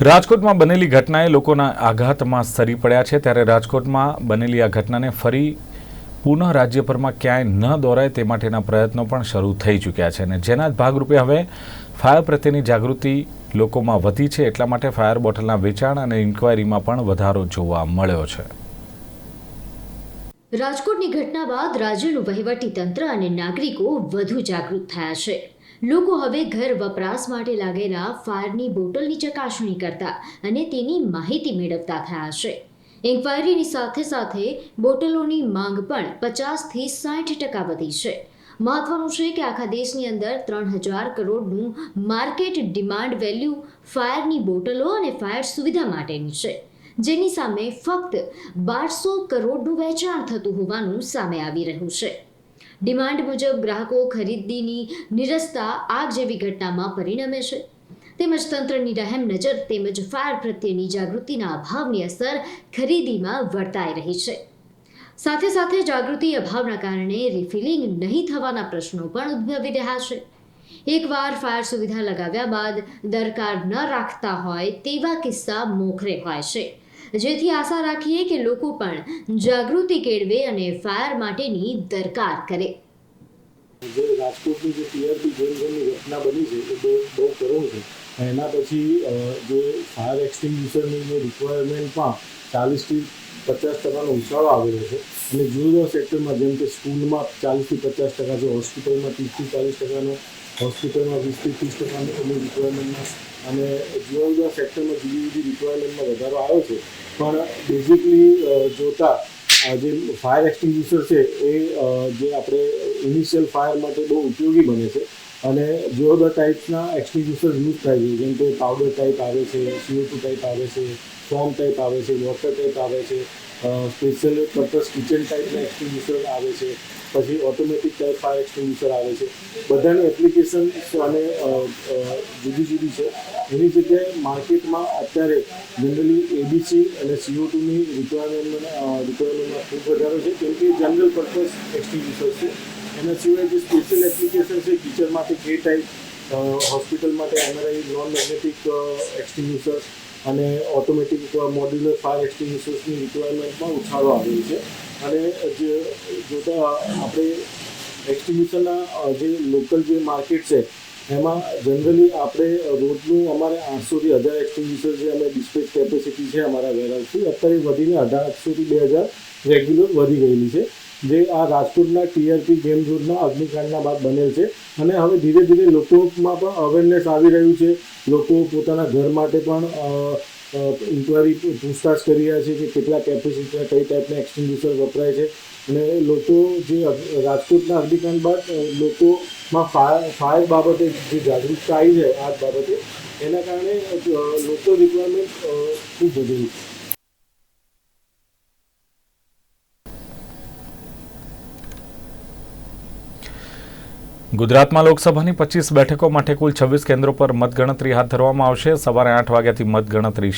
રાજકોટમાં બનેલી ઘટનાએ લોકોના આઘાતમાં સરી પડ્યા છે. ત્યારે રાજકોટમાં બનેલી આ ઘટનાને ફરી પુનઃ રાજ્યભરમાં ક્યાંય ન દોરાય તે માટેના પ્રયત્નો પણ શરૂ થઈ ચૂક્યા છે અને જેના ભાગરૂપે હવે ફાયર પ્રત્યેની જાગૃતિ લોકોમાં વધી છે. એટલા માટે ફાયર બોટલના વેચાણ અને ઇન્ક્વાયરીમાં પણ વધારો જોવા મળ્યો છે. રાજકોટની ઘટના બાદ રાજ્યનું વહીવટી તંત્ર અને નાગરિકો વધુ જાગૃત થયા છે. લોકો હવે ઘર વપરાશ માટે લાગેલા ફાયરની બોટલની ચકાસણી કરતા અને તેની માહિતી મેળવતા થયા છે. ઇન્ક્વાયરીની સાથે સાથે બોટલોની માંગ પણ પચાસથી સાઠ ટકા વધી છે. મહત્વનું છે કે આખા દેશની અંદર ત્રણ હજાર કરોડનું માર્કેટ ડિમાન્ડ વેલ્યુ ફાયરની બોટલો અને ફાયર સુવિધા માટેની છે, જેની સામે ફક્ત બારસો કરોડનું વેચાણ થતું હોવાનું સામે આવી રહ્યું છે. ડિમાન્ડ મુજબ ગ્રાહકો ખરીદીની નિરસતા આગ જેવી ઘટનામાં પરિણમે છે. તેમજ તંત્રની રહેમ નજર તેમજ ફાયર પ્રત્યેની જાગૃતિના અભાવની અસર ખરીદીમાં વર્તાઈ રહી છે. સાથે સાથે જાગૃતિ અભાવના કારણે રિફિલિંગ નહીં થવાના પ્રશ્નો પણ ઉદ્ભવી રહ્યા છે. એકવાર ફાયર સુવિધા લગાવ્યા બાદ દરકાર ન રાખતા હોય તેવા કિસ્સા મોખરે હોય છે. જેથી આશા રાખીએ કે લોકો પણ જાગૃતિ કેળવે અને ફાયર માટેની દરકાર કરે. જે રાજકોટની જે ટીઆરપી ગેમ ઘટના બની છે, એ બહુ બહુ કરુણ છે. એના પછી જે ફાયર એક્સટિંગ્યુશરની જે રિક્વાયરમેન્ટમાં ચાલીસથી પચાસ ટકાનો ઉછાળો આવેલો છે. અને જુદા જુદા સેક્ટરમાં જેમ કે સ્કૂલમાં ચાલીસથી પચાસ ટકા છે હોસ્પિટલમાં ત્રીસથી ચાલીસ ટકાનો, હોસ્પિટલમાં વીસથી ત્રીસ ટકાનું એની રિક્વાયરમેન્ટમાં અને જુદા જુદા સેક્ટરમાં જુદી જુદી રિક્વાયરમેન્ટમાં વધારો આવ્યો છે. પણ બેઝિકલી જોતા જે ફાયર એક્સટિંગ્યુશર છે, એ જે આપણે ઇનિશિયલ ફાયર માટે બહુ ઉપયોગી બને છે. અને જુદા જુદા ટાઈપના એક્સટિંગ્યુશર યુઝ થાય છે. જેમ કે પાવડર ટાઈપ આવે છે સીઓ ટુ ટાઈપ આવે છે ફોર્મ ટાઈપ આવે છે વોટર ટાઈપ આવે છે સ્પેશિયલ પર્પઝ કિચન ટાઈપના એક્સટિંગ્યુશર આવે છે. પછી ઓટોમેટિક ટાઈપ ફાયર એક્સટિંગ્યુશર આવે છે. બધાની એપ્લિકેશન અને જુદી જુદી છે. એની જગ્યાએ માર્કેટમાં અત્યારે જનરલી એબીસી અને સીઓ ટુની રિક્વાયરમેન્ટ રિક્વાયરમેન્ટમાં ખૂબ વધારો છે. કેમ કે જનરલ પર્પઝ એક્સટિંગ્યુશર છે. એના સિવાય જે સ્પેશિયલ એપ્લિકેશન છે કિચન માટે કે ટાઈપ હોસ્પિટલ માટે એમઆરઆઈ નોન મેગ્નેટિક એક્સટિન્યુસર અને ઓટોમેટિક મોડ્યુલર ફાયર એક્સટિન્યુસર્સની રિક્વાયરમેન્ટમાં ઉછાળો આવ્યો છે. અને જે, જોતા આપણે એક્સટિંગ્યુશરના જે લોકલ જે માર્કેટ છે, એમાં જનરલી આપણે રોજનું અમારે આઠસોથી હજાર એક્સટિંગ્યુશર જે અમે ડિસ્પેચ કેપેસિટી છે અમારા વેરહાઉસથી અત્યારે વધીને અઢારસોથી બે હજાર રેગ્યુલર વધી ગયેલી છે. જે આ રાજકોટના ટીઆરપી ગેમ ઝોનના અગ્નિકાંડના બાદ બનેલ છે. અને હવે ધીરે ધીરે લોકોમાં પણ અવેરનેસ આવી રહ્યું છે. લોકો પોતાના ઘર માટે પણ ઇન્ક્વાયરી પૂછતાછ કરી રહ્યા છે કે કેટલા કેપેસિટીના કઈ ટાઈપના એક્સટિંગ્યુશર વપરાય છે. અને લોકો જે રાજકોટના અગ્નિકાંડ બાદ લોકોમાં ફાયર બાબતે જે જાગૃતતા આવી છે, આ બાબતે, એના કારણે લોકો રિક્વાયરમેન્ટ ખૂબ વધેલી ગુજરાતમાં લોકસભાની પચીસ બેઠકો માટે કુલ છવ્વીસ કેન્દ્રો પર મતગણતરી હાથ ધરવામાં આવશે. સવારે આઠ વાગ્યાથી મતગણતરી